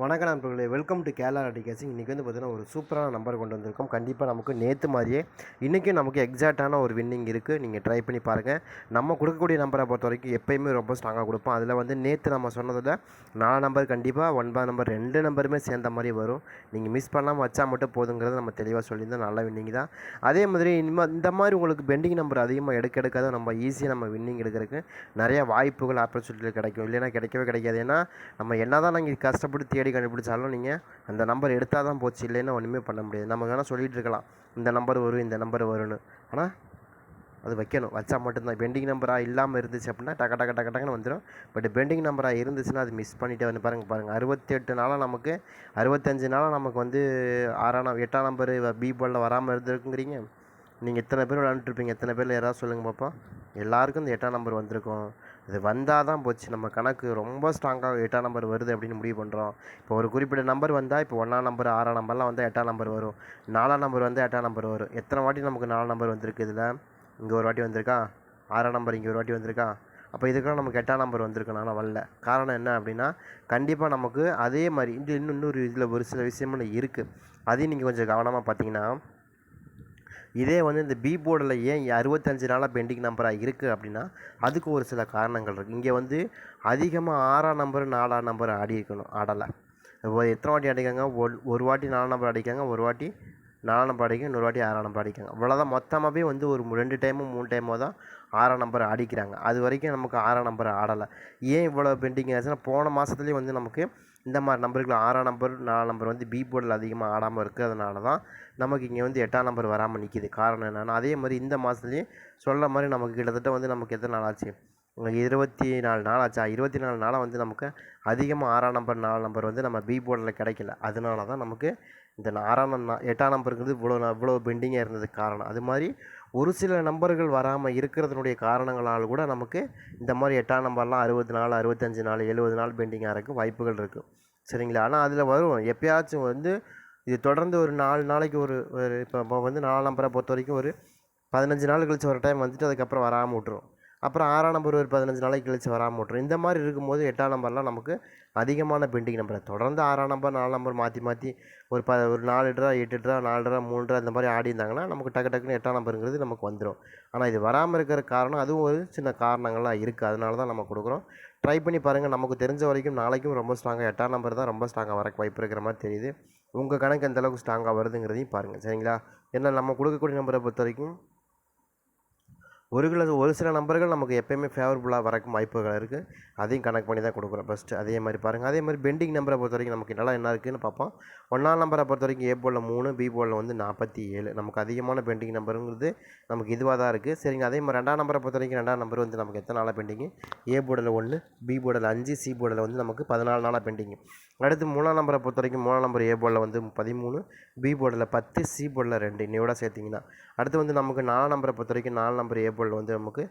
வணக்கம் நண்பர்களே welcome to Kerala அடிகேசிங் இன்றைக்கி வந்து பார்த்தீங்கன்னா ஒரு சூப்பரான நம்பர் கொண்டு வந்திருக்கோம். கண்டிப்பாக நமக்கு நேற்று மாதிரியே இன்றைக்கும் நமக்கு எக்ஸாக்டான ஒரு வின்னிங் இருக்குது நீங்கள் ட்ரை பண்ணி பாருங்கள் நம்ம கொடுக்கக்கூடிய நம்பரை பொறுத்த வரைக்கும் எப்போயுமே ரொம்ப ஸ்ட்ராங்காக கொடுப்போம். அதில் வந்து நேற்று நம்ம சொன்னதில் நாலு நம்பர் கண்டிப்பாக ஒன்பது நம்பர் ரெண்டு நம்பருமே சேர்ந்த மாதிரி வரும். நீங்கள் மிஸ் பண்ணாமல் வச்சா மட்டும் போதுங்கிறத நம்ம தெளிவாக சொல்லியிருந்தோம் நல்ல வின்னிங் தான். அதே மாதிரி இனிமேல் இந்த மாதிரி உங்களுக்கு பெண்டிங் நம்பர் அதிகமாக எடுக்க எடுக்காத நம்ம ஈஸியாக நம்ம வின்னிங் எடுக்கிறதுக்கு நிறைய வாய்ப்புகள் ஆப்பர்ச்சுனிட்டிகள் கிடைக்கும். இல்லைன்னா கிடைக்கவே கிடைக்காது. ஏன்னா நம்ம என்ன தான் நாங்கள் கஷ்டப்படுத்தி தேடி கண்டுபிடிச்சாலும் நீங்கள் அந்த நம்பர் எடுத்தால் தான் போச்சு. இல்லைன்னா ஒன்றுமே பண்ண முடியாது. நம்ம வேணால் சொல்லிகிட்டு இருக்கலாம். இந்த நம்பர் வரும் இந்த நம்பர் வரும்னு. ஆனால் அது வைக்கணும். வச்சா மட்டும்தான். பெண்டிங் நம்பராக இல்லாமல் இருந்துச்சு அப்படின்னா டக்க டக்கு டக்கு டக்குன்னு வந்துடும் பட் பெண்டிங் நம்பராக இருந்துச்சுன்னா அது மிஸ் பண்ணிட்டே வந்து பாருங்கள் பாருங்கள் அறுபத்தெட்டு நாளாக நமக்கு அறுபத்தஞ்சு நாளாக நமக்கு வந்து ஆறாம் எட்டாம் நம்பர் பி பாலில் வராமல் இருந்திருக்குங்கிறீங்க. நீங்கள் எத்தனை பேர் விளாண்டுருப்பீங்க எத்தனை பேரில் யாராவது சொல்லுங்கள் பார்ப்போம் எல்லாருக்கும் இந்த எட்டாம் நம்பர் வந்திருக்கும். இது வந்தால் தான் போச்சு. நம்ம கணக்கு ரொம்ப ஸ்ட்ராங்காக எட்டாம் நம்பர் வருது அப்படின்னு முடிவு பண்ணுறோம் இப்போ ஒரு குறிப்பிட்ட நம்பர் வந்தால் இப்போ ஒன்றாம் நம்பர் ஆறாம் நம்பர்லாம் வந்தால் எட்டாம் நம்பர் வரும். நாலாம் நம்பர் வந்து எட்டாம் நம்பர் வரும். எத்தனை வாட்டி நமக்கு நாலாம் நம்பர் வந்திருக்கு இதில்? இங்கே ஒரு வாட்டி வந்திருக்கா? ஆறாம் நம்பர் இங்கே ஒரு வாட்டி வந்திருக்கா? அப்போ இதுக்கெல்லாம் நமக்கு எட்டாம் நம்பர் வந்திருக்கு ஆனால் வரல. காரணம் என்ன அப்படின்னா கண்டிப்பாக நமக்கு அதே மாதிரி இன்னும் இன்னொரு இதில் ஒரு சில விஷயமெல்லாம் இருக்குது அதையும் நீங்கள் கொஞ்சம் கவனமாக பார்த்தீங்கன்னா இதே வந்து இந்த பி போர்டில் ஏன் அறுபத்தஞ்சு நாளாக பெண்டிங் நம்பராக இருக்குது அப்படின்னா அதுக்கு ஒரு சில காரணங்கள் இருக்குது இங்கே வந்து அதிகமாக ஆறாம் நம்பர் நாலாம் நம்பர் ஆடி இருக்கணும் ஆடலை. இப்போ எத்தனை வாட்டி அடிக்காங்க ஒரு ஒரு வாட்டி நாலாம் நம்பர் அடிக்காங்க ஒரு வாட்டி நாலாம் நம்பர் அடிக்கும் இன்னொரு வாட்டி ஆறாம் நம்பர் அடிக்காங்க இவ்வளோதான் மொத்தமாகவே வந்து ஒரு ரெண்டு டைமோ மூணு டைமோ தான் ஆறாம் நம்பர் அடிக்கிறாங்க அது வரைக்கும் நமக்கு ஆறாம் நம்பர் ஆடலை. ஏன் இவ்வளோ பெண்டிங் ஆச்சுன்னா போன மாதத்துலேயே வந்து நமக்கு இந்த மாதிரி நம்பருக்கு ஆறாம் நம்பர் நாலாம் நம்பர் வந்து பி போர்டில் அதிகமாக ஆடாமல் இருக்கிறதுனால தான் நமக்கு இங்கே வந்து எட்டாம் நம்பர் வராமல் நிற்கிது காரணம் என்னென்னா அதே மாதிரி இந்த மாதத்துலேயும் சொல்ல மாதிரி நமக்கு கிட்டத்தட்ட வந்து நமக்கு எத்தனை நாள் ஆச்சு? இருபத்தி நாலு நாள் ஆச்சா? இருபத்தி நாலு நாளாக வந்து நமக்கு அதிகமாக ஆறாம் நம்பர் நாலு நம்பர் வந்து நம்ம பி போர்டில் கிடைக்கல. அதனால தான் நமக்கு இந்த ஆறாம் எட்டாம் எட்டாம் வந்து இவ்வளோ இவ்வளோ பெண்டிங்காக இருந்ததுக்கு காரணம். அது மாதிரி ஒரு சில நம்பர்கள் வராமல் இருக்கிறதுனுடைய காரணங்களால் கூட நமக்கு இந்த மாதிரி எட்டாம் நம்பர்லாம் அறுபது நாள் அறுபத்தஞ்சு நாள் எழுபது நாள் பெண்டிங்காக இருக்க வாய்ப்புகள் இருக்குது சரிங்களா? ஆனால் அதில் வரும். எப்பயாச்சும் வந்து இது தொடர்ந்து ஒரு நாலு நாளைக்கு ஒரு ஒரு இப்போ வந்து நாலு நம்பரை பொறுத்த வரைக்கும் ஒரு பதினஞ்சு நாள் கழிச்சு ஒரு டைம் வந்துட்டு அதுக்கப்புறம் வராமல் விட்டுரும். அப்புறம் ஆறாம் நம்பர் ஒரு பதினஞ்சு நாளைக்கு கழிச்சு வராமல் விட்ரும் இந்த மாதிரி இருக்கும்போது எட்டாம் நம்பர்லாம் நமக்கு அதிகமான பெண்டிங் நம்பர் தொடர்ந்து ஆறாம் நம்பர் நாலு நம்பர் மாற்றி மாற்றி ஒரு ப ஒரு நாலு ட்ரா எட்டு ட்ரா நாலு ட்ரா மூணு ட்ரா இந்த மாதிரி ஆடி இருந்தாங்கன்னா நமக்கு டக்கு டக்குன்னு எட்டாம் நம்பருங்கிறது நமக்கு வந்துடும் ஆனால் இது வராமல் இருக்கிற காரணம் அதுவும் ஒரு சின்ன காரணங்கள்லாம் இருக்குது அதனால தான் நம்ம கொடுக்குறோம். ட்ரை பண்ணி பாருங்கள் நமக்கு தெரிஞ்ச வரைக்கும் நாளைக்கும் ரொம்ப ஸ்ட்ராங்காக எட்டாம் நம்பர் தான் ரொம்ப ஸ்ட்ராங்காக வர வாய்ப்பு இருக்கிற மாதிரி தெரியுது. உங்கள் கணக்கு எந்தளவுக்கு ஸ்ட்ராங்காக வருதுங்கிறதையும் பாருங்கள் சரிங்களா? ஏன்னா நம்ம கொடுக்கக்கூடிய நம்பரை பொறுத்த வரைக்கும் ஒரு கிலோ ஒரு சில நம்பர்கள் நமக்கு எப்பயுமே ஃபேவரபுளாக வரக்கும் வாய்ப்புகள் இருக்குது அதையும் கணக்கு பண்ணி தான் கொடுக்குறோம். ஃபஸ்ட்டு அதே மாதிரி பாருங்கள் அதே மாதிரி பெண்டிங் நம்பரை பொறுத்த வரைக்கும் நமக்கு நல்லா என்ன இருக்குதுன்னு பார்ப்போம். ஒன்றாம் நம்பரை பொறுத்த வரைக்கும் ஏ போலில் மூணு பி போலில் வந்து நாற்பத்தி ஏழு. நமக்கு அதிகமான பெண்டிங் நம்பருங்கிறது நமக்கு இதுவாக தான் இருக்குது சரிங்க. அதே மாதிரி ரெண்டாம் நம்பரை பொறுத்த வரைக்கும் ரெண்டாம் நம்பர் வந்து நமக்கு எத்தனை நாளாக பெண்டிங்கு ஏ போர்டில் ஒன்று பி போர்டில் அஞ்சு சி போர்டில் வந்து நமக்கு பதினாலு நாளாக பெண்டிங்கு அடுத்து மூணாம் நம்பரை பொறுத்த வரைக்கும் மூணாம் நம்பர் ஏ போர்டில் வந்து பதிமூணு பி போர்டில் பத்து சி போர்டில் ரெண்டு. இன்னையோட சேர்த்திங்கன்னா அடுத்து வந்து நமக்கு நாலாம் நம்பரை பொறுத்த வரைக்கும் நாலு நம்பர் ஏ போர்டில் வந்து நமக்கு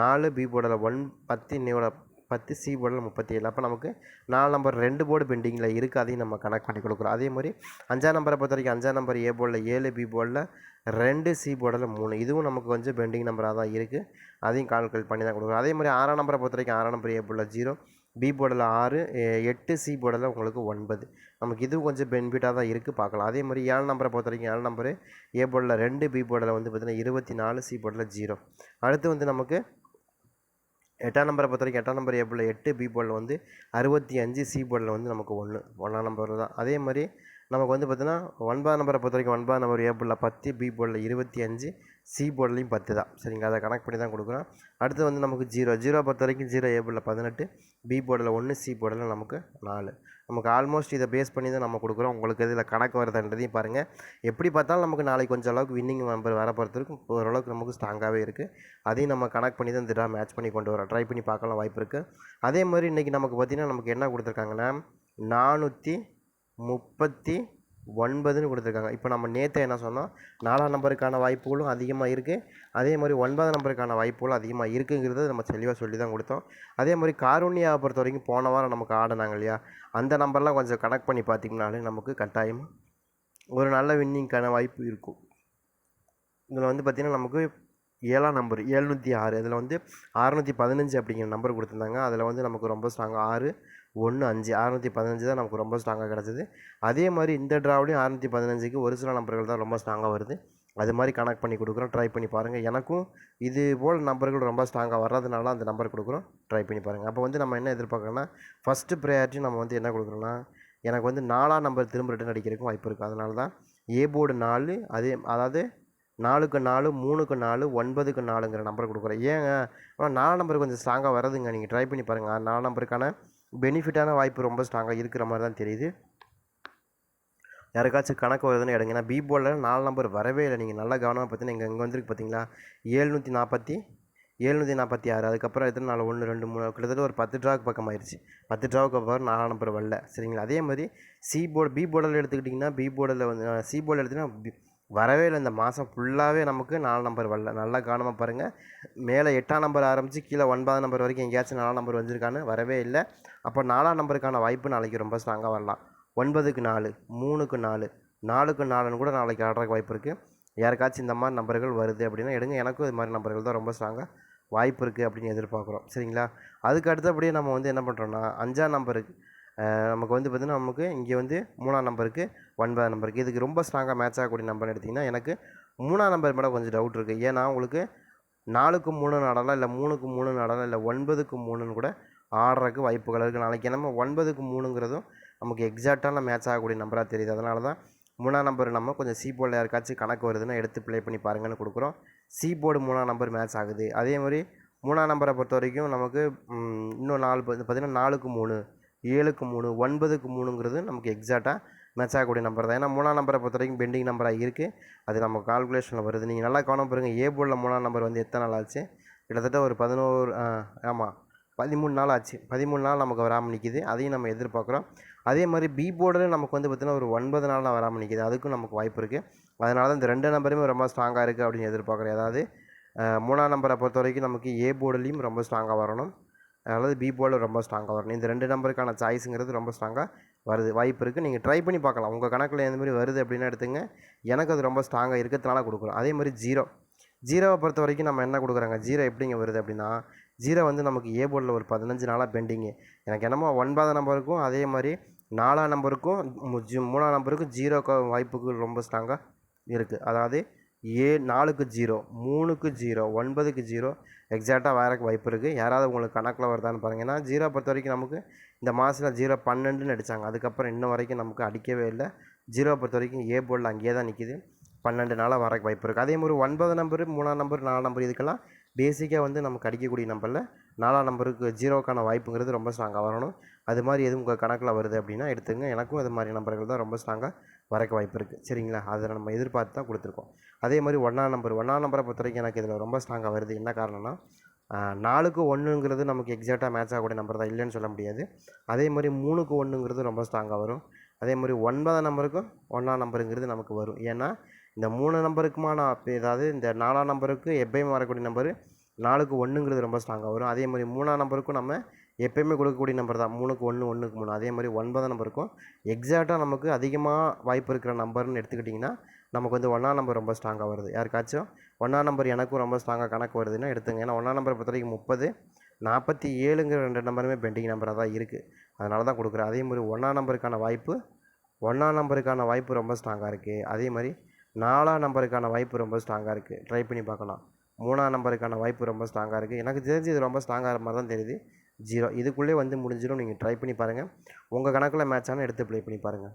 நாலு பி போர்டில் ஒன் பத்து இன்னையோட பத்து சி போர்டில் முப்பத்தி ஏழு அப்போ நமக்கு நாலு நம்பர் ரெண்டு போர்டு பெண்டிங்கில் இருக்குது அதையும் நம்ம கனெக்ட் பண்ணி கொடுக்குறோம். அதே மாதிரி அஞ்சாம் நம்பரை பொறுத்த வரைக்கும் அஞ்சாம் நம்பர் ஏ போர்டில் ஏழு பி போர்டில் ரெண்டு சி போர்டில் மூணு. இதுவும் நமக்கு கொஞ்சம் பெண்டிங் நம்பராக தான் இருக்குது அதையும் கால்குலேட் பண்ணி தான் கொடுக்குறோம். அதே மாதிரி ஆறாம் நம்பரை பொறுத்த வரைக்கும் ஆறாம் நம்பர் ஏ போர்டில் ஜீரோ பி போர்டில் ஆறு எட்டு சி போர்டில் உங்களுக்கு ஒன்பது. நமக்கு இதுவும் கொஞ்சம் பெனிஃபிட்டாக தான் இருக்குது பார்க்கலாம். அதே மாதிரி ஏழு நம்பரை பொறுத்த வரைக்கும் ஏழு நம்பரு ஏ போர்டில் ரெண்டு பி போர்டில் வந்து பார்த்திங்கன்னா இருபத்தி நாலு சி போர்டில் ஜீரோ அடுத்து வந்து நமக்கு எட்டாம் நம்பரை பொறுத்த வரைக்கும் எட்டாம் நம்பர் ஏ போர்டில் எட்டு பி போர்டில் வந்து அறுபத்தி அஞ்சு சி போர்டில் வந்து நமக்கு ஒன்று ஒன்றாம் நம்பர் தான். அதே மாதிரி நமக்கு வந்து பார்த்திங்கன்னா ஒன்பதாம் நம்பரை பொறுத்த வரைக்கும் ஒன்பதாம் நம்பர் ஏ போர்டில் பத்து பி போர்டில் இருபத்தி அஞ்சு சி போர்டிலையும் பத்து தான். சரிங்களா? அதை கணக்கு பண்ணி தான் கொடுக்குறோம். அடுத்து வந்து நமக்கு ஜீரோ. ஜீரோ பொறுத்த வரைக்கும் ஜீரோ ஏ போர்டில் பதினெட்டு பி போர்டில் ஒன்று சி போர்டில் நமக்கு நாலு. நமக்கு ஆல்மோஸ்ட் இதை பேஸ் பண்ணி தான் நம்ம கொடுக்குறோம். உங்களுக்கு இதில் கணக்கு வருதுன்றதையும் பாருங்கள் எப்படி பார்த்தாலும் நமக்கு நாளைக்கு கொஞ்சம் அளவுக்கு வின்னிங் மெம்பர் வர பொறுத்தவரைக்கும் ஓரளவுக்கு நமக்கு ஸ்ட்ராங்காகவே இருக்குது அதையும் நம்ம கணக்கு பண்ணி தான் இந்த மேட்ச் பண்ணி கொண்டு வரோம். ட்ரை பண்ணி பார்க்கலாம் வாய்ப்பு இருக்குது அதே மாதிரி இன்றைக்கி நமக்கு பார்த்திங்கன்னா நமக்கு என்ன கொடுத்துருக்காங்கன்னா நானூற்றி முப்பத்தி ஒன்பதுன்னு கொடுத்துருக்காங்க. இப்போ நம்ம நேற்று என்ன சொன்னோம்? நாலாம் நம்பருக்கான வாய்ப்புகளும் அதிகமாக இருக்குது அதே மாதிரி ஒன்பதாம் நம்பருக்கான வாய்ப்புகளும் அதிகமாக இருக்குங்கிறத நம்ம தெளிவாக சொல்லி தான் கொடுத்தோம். அதே மாதிரி காரூண்யாவை பொறுத்த வரைக்கும் போன வாரம் நமக்கு ஆடினாங்க இல்லையா? அந்த நம்பர்லாம் கொஞ்சம் கனெக்ட் பண்ணி பார்த்திங்கனாலே நமக்கு கட்டாயமாக ஒரு நல்ல வின்னிங்க்கான வாய்ப்பு இருக்கும். இதில் வந்து பார்த்திங்கன்னா நமக்கு ஏழாம் நம்பர் ஏழ்நூற்றி ஆறு. அதில் வந்து அறநூற்றி பதினஞ்சு அப்படிங்கிற நம்பர் கொடுத்துருந்தாங்க. அதில் வந்து நமக்கு ரொம்ப ஸ்ட்ராங்காக ஆறு. ஒன்று அஞ்சு அறநூற்றி பதினஞ்சு தான் நமக்கு ரொம்ப ஸ்ட்ராங்காக கிடச்சிது. அதே மாதிரி இந்த ட்ராவ்லையும் அறநூற்றி பதினஞ்சுக்கு ஒரு சில நம்பர்கள் தான் ரொம்ப ஸ்ட்ராங்காக வருது. அது மாதிரி கனெக்ட் பண்ணி கொடுக்குறோம். ட்ரை பண்ணி பாருங்கள் எனக்கும் இது போல் நம்பர்கள் ரொம்ப ஸ்ட்ராங்காக வர்றதுனால அந்த நம்பர் கொடுக்குறோம். ட்ரை பண்ணி பாருங்கள் அப்போ வந்து நம்ம என்ன எதிர்பார்க்கணும்னா ஃபஸ்ட்டு ப்ரையாரிட்டி நம்ம வந்து என்ன கொடுக்குறோன்னா எனக்கு வந்து நாலாம் நம்பர் திரும்ப ரிட்டன் அடிக்கிறதுக்கும் வாய்ப்பு இருக்குது அதனால தான் ஏ போர்டு நாலு அதே அதாவது நாலுக்கு நாலு மூணுக்கு நாலு ஒன்பதுக்கு நாலுங்கிற நம்பர் கொடுக்குறேன் ஏங்க? ஆனால் நாலு நம்பர் கொஞ்சம் ஸ்ட்ராங்காக வருதுங்க நீங்கள் ட்ரை பண்ணி பாருங்கள் நாலு நம்பருக்கான பெனிஃபிட்டான வாய்ப்பு ரொம்ப ஸ்ட்ராங்காக இருக்கிற மாதிரி தான் தெரியுது. யாருக்காச்சும் கணக்கு வருதுன்னு எடுங்க ஏன்னா பி போர்டில் நாலு நம்பர் வரவே இல்லை. நீங்கள் நல்லா கவனமாக பார்த்தீங்கன்னா இங்கே இங்கே வந்துருக்கு பார்த்தீங்களா? ஏழ்நூற்றி நாற்பத்தி ஏழ்நூற்றி நாற்பத்தி ஆறு. அதுக்கப்புறம் எத்தனை நாள்? ஒன்று ரெண்டு மூணு. கிட்டத்தட்ட ஒரு பத்து ட்ராவுக்கு பக்கம் ஆயிடுச்சு பத்து ட்ராவுக்கு அப்புறம் நாலாம் நம்பர் வரல. சரிங்களா? அதே மாதிரி சி போர்டு பி போர்டில் எடுத்துக்கிட்டிங்கன்னா பி போர்டில் வந்து சி போர்டில் எடுத்திங்கன்னா வரவே இல்லை. இந்த மாதம் ஃபுல்லாகவே நமக்கு நாலு நம்பர் வரல. நல்லா கவனமாக பாருங்கள் மேலே எட்டாம் நம்பர் ஆரம்பித்து கீழே ஒன்பதாம் நம்பர் வரைக்கும் எங்கேயாச்சும் நாலாம் நம்பர் வந்திருக்கான்னு வரவே இல்லை. அப்போ நாலாம் நம்பருக்கான வாய்ப்பு நாளைக்கு ரொம்ப ஸ்ட்ராங்காக வரலாம். ஒன்பதுக்கு நாலு மூணுக்கு நாலு நாலுக்கு நாலுன்னு கூட நாளைக்கு ஆடுறதுக்கு வாய்ப்பு இருக்குது யாருக்காச்சும் இந்த மாதிரி நம்பர்கள் வருது அப்படின்னா எடுங்க. எனக்கும் இது மாதிரி நம்பர்கள் தான் ரொம்ப ஸ்ட்ராங்காக வாய்ப்பு இருக்குது அப்படின்னு எதிர்பார்க்குறோம். சரிங்களா? அதுக்கு அடுத்தபடியே நம்ம வந்து என்ன பண்ணுறோன்னா அஞ்சாம் நம்பருக்கு நமக்கு வந்து பார்த்திங்கன்னா நமக்கு இங்கே வந்து மூணாம் நம்பருக்கு ஒன்பதாம் நம்பருக்கு இதுக்கு ரொம்ப ஸ்ட்ராங்காக மேட்ச் ஆகக்கூடிய நம்பர்னு எடுத்திங்கன்னா எனக்கு மூணாம் நம்பர் மேடம் கொஞ்சம் டவுட் இருக்குது ஏன்னா உங்களுக்கு நாலுக்கு மூணு நடலாம் இல்லை மூணுக்கு மூணு நடலாம் இல்லை ஒன்பதுக்கு மூணுன்னு கூட ஆடுறதுக்கு வாய்ப்புகள் இருக்குது நாளைக்கு நம்ம ஒன்பதுக்கு மூணுங்கிறதும் நமக்கு எக்ஸாக்டான மேட்ச் ஆகக்கூடிய நம்பராக தெரியுது. அதனால தான் மூணாம் நம்பர் நம்ம கொஞ்சம் சி போர்டில் யாருக்காச்சும் கணக்கு வருதுன்னா எடுத்து ப்ளே பண்ணி பாருங்கன்னு கொடுக்குறோம். சி போர்டு மூணாம் நம்பர் மேட்ச் ஆகுது. அதே மாதிரி மூணாம் நம்பரை பொறுத்த வரைக்கும் நமக்கு இன்னும் நாலு பார்த்திங்கன்னா நாலுக்கு மூணு ஏழுக்கு மூணு ஒன்பதுக்கு மூணுங்கிறது நமக்கு எக்ஸாக்டாக மேட்ச் ஆகக்கூடிய நம்பர் தான். ஏன்னா மூணாம் நம்பரை பொறுத்த வரைக்கும் பெண்டிங் நம்பராக இருக்குது அது நம்ம கால்குலேஷனில் வருது. நீங்கள் நல்லா கவனம் பாருங்கள் ஏ போர்டில் மூணாம் நம்பர் வந்து எத்தனை நாள் ஆச்சு? கிட்டத்தட்ட ஒரு பதினோரு ஆமாம் பதிமூணு நாள் ஆச்சு. பதிமூணு நாள் நமக்கு வராமல் நிற்கிது அதையும் நம்ம எதிர்பார்க்குறோம். அதே மாதிரி பி போர்டில் நமக்கு வந்து பார்த்திங்கன்னா ஒரு ஒன்பது நாள் வராமல் நிற்கிது அதுக்கும் நமக்கு வாய்ப்பு இருக்குது அதனால தான் இந்த ரெண்டு நம்பருமே ரொம்ப ஸ்ட்ராங்காக இருக்குது அப்படின்னு எதிர்பார்க்குறேன். அதாவது மூணாம் நம்பரை பொறுத்த வரைக்கும் நமக்கு ஏ போர்டுலேயும் ரொம்ப ஸ்ட்ராங்காக வரணும். அதனால் பி போர்டில் ரொம்ப ஸ்ட்ராங்காக வரணும் இந்த ரெண்டு நம்பருக்கான சாய்ஸுங்கிறது ரொம்ப ஸ்ட்ராங்காக வருது. வாய்ப்பு இருக்குது நீங்கள் ட்ரை பண்ணி பார்க்கலாம். உங்கள் கணக்கில் எந்த மாதிரி வருது அப்படின்னு எடுத்துங்க. எனக்கு அது ரொம்ப ஸ்ட்ராங்காக இருக்கிறதுனால கொடுக்குறோம். அதே மாதிரி ஜீரோ ஜீரோவை பொறுத்த வரைக்கும் நம்ம என்ன கொடுக்குறாங்க? ஜீரோ எப்படிங்க வருது அப்படின்னா ஜீரோ வந்து நமக்கு ஏ போர்டில் ஒரு பதினஞ்சு நாளாக பெண்டிங்கு எனக்கு என்னமோ ஒன்பதாம் நம்பருக்கும் அதே மாதிரி நாலாம் நம்பருக்கும் மூணாம் நம்பருக்கும் ஜீரோ வாய்ப்புக்கு ரொம்ப ஸ்ட்ராங்காக இருக்குது அதாவது ஏ நாலுக்கு ஜீரோ மூணுக்கு ஜீரோ ஒன்பதுக்கு ஜீரோ. எக்ஸாக்டாக வரக்கு வாய்ப்பு இருக்குது யாராவது உங்களுக்கு கணக்கில் வருதான்னு பாருங்கள் ஏன்னா ஜீரோ பொறுத்த வரைக்கும் நமக்கு இந்த மாதத்தில் ஜீரோ பன்னெண்டுன்னு அடித்தாங்க அதுக்கப்புறம் இன்ன வரைக்கும் நமக்கு அடிக்கவே இல்லை. ஜீரோ பொறுத்த வரைக்கும் ஏ போர்டில் அங்கேயே தான் நிற்கிது பன்னெண்டு நாளாக வரக்கு வாய்ப்பு இருக்குது அதே மாதிரி ஒன்பது நம்பர் மூணாம் நம்பர் நாலு நம்பர் இதுக்கெல்லாம் பேசிக்காக வந்து நமக்கு அடிக்கக்கூடிய நம்பரில் நாலாம் நம்பருக்கு ஜீரோக்கான வாய்ப்புங்கிறது ரொம்ப ஸ்ட்ராங்காக வரணும். அது மாதிரி எதுவும் உங்கள் கணக்கில் வருது அப்படின்னா எடுத்துங்க எனக்கும் அது மாதிரி நம்பர்கள் தான் ரொம்ப ஸ்ட்ராங்காக வரக்க வாய்ப்பு இருக்குது சரிங்களா? அதை நம்ம எதிர்பார்த்து தான் கொடுத்துருக்கோம். அதே மாதிரி ஒன்றாம் நம்பர் ஒன்றாம் நம்பரை பொறுத்த வரைக்கும் எனக்கு இதில் ரொம்ப ஸ்ட்ராங்காக வருது. என்ன காரணம்னா நாலுக்கு ஒன்றுங்கிறது நமக்கு எக்ஸாக்டாக மேட்ச் ஆகக்கூடிய நம்பர் தான் இல்லைன்னு சொல்ல முடியாது. அதே மாதிரி மூணுக்கு ஒன்றுங்கிறது ரொம்ப ஸ்ட்ராங்காக வரும். அதே மாதிரி ஒன்பதாம் நம்பருக்கும் ஒன்றாம் நம்பருங்கிறது நமக்கு வரும். ஏன்னா இந்த மூணு நம்பருக்குமான ஏதாவது இந்த நாலாம் நம்பருக்கு எப்பயுமே வரக்கூடிய நம்பரு நாலுக்கு ஒன்றுங்கிறது ரொம்ப ஸ்ட்ராங்காக வரும். அதே மாதிரி மூணாம் நம்பருக்கும் நம்ம எப்பயுமே கொடுக்கக்கூடிய நம்பர் தான். மூணுக்கு ஒன்று ஒன்றுக்கு மூணு. அதே மாதிரி ஒன்பதாம் நம்பருக்கும் எக்ஸாக்டாக நமக்கு அதிகமாக வாய்ப்பு இருக்கிற நம்பர்னு எடுத்துக்கிட்டிங்கன்னா நமக்கு வந்து ஒன்றாம் நம்பர் ரொம்ப ஸ்ட்ராங்காக வருது. யாருக்காச்சும் ஒன்றாம் நம்பர் எனக்கும் ரொம்ப ஸ்ட்ராங்காக கணக்கு வருதுன்னா எடுத்துங்க. ஏன்னா ஒன்றாம் நம்பரை பொறுத்த வரைக்கும் முப்பது நாற்பத்தி ஏழுங்கிற ரெண்டு நம்பருமே பெண்டிங் நம்பராக தான் இருக்குது அதனால தான் கொடுக்குறேன். அதே மாதிரி ஒன்றாம் நம்பருக்கான வாய்ப்பு ஒன்றாம் நம்பருக்கான வாய்ப்பு ரொம்ப ஸ்ட்ராங்காக இருக்குது அதே மாதிரி நாலாம் நம்பருக்கான வாய்ப்பு ரொம்ப ஸ்ட்ராங்காக இருக்குது ட்ரை பண்ணி பார்க்கலாம். மூணாம் நம்பருக்கான வாய்ப்பு ரொம்ப ஸ்ட்ராங்காக இருக்குது எனக்கு தெரிஞ்சு இது ரொம்ப ஸ்ட்ராங்காக மாதிரி தான் தெரியுது. ஜீரோ இதுக்குள்ளே வந்து முடிஞ்சிடும். நீங்கள் ட்ரை பண்ணி பாருங்கள் உங்கள் கணக்கில் மேட்ச் ஆனால் எடுத்து ப்ளே பண்ணி பாருங்கள்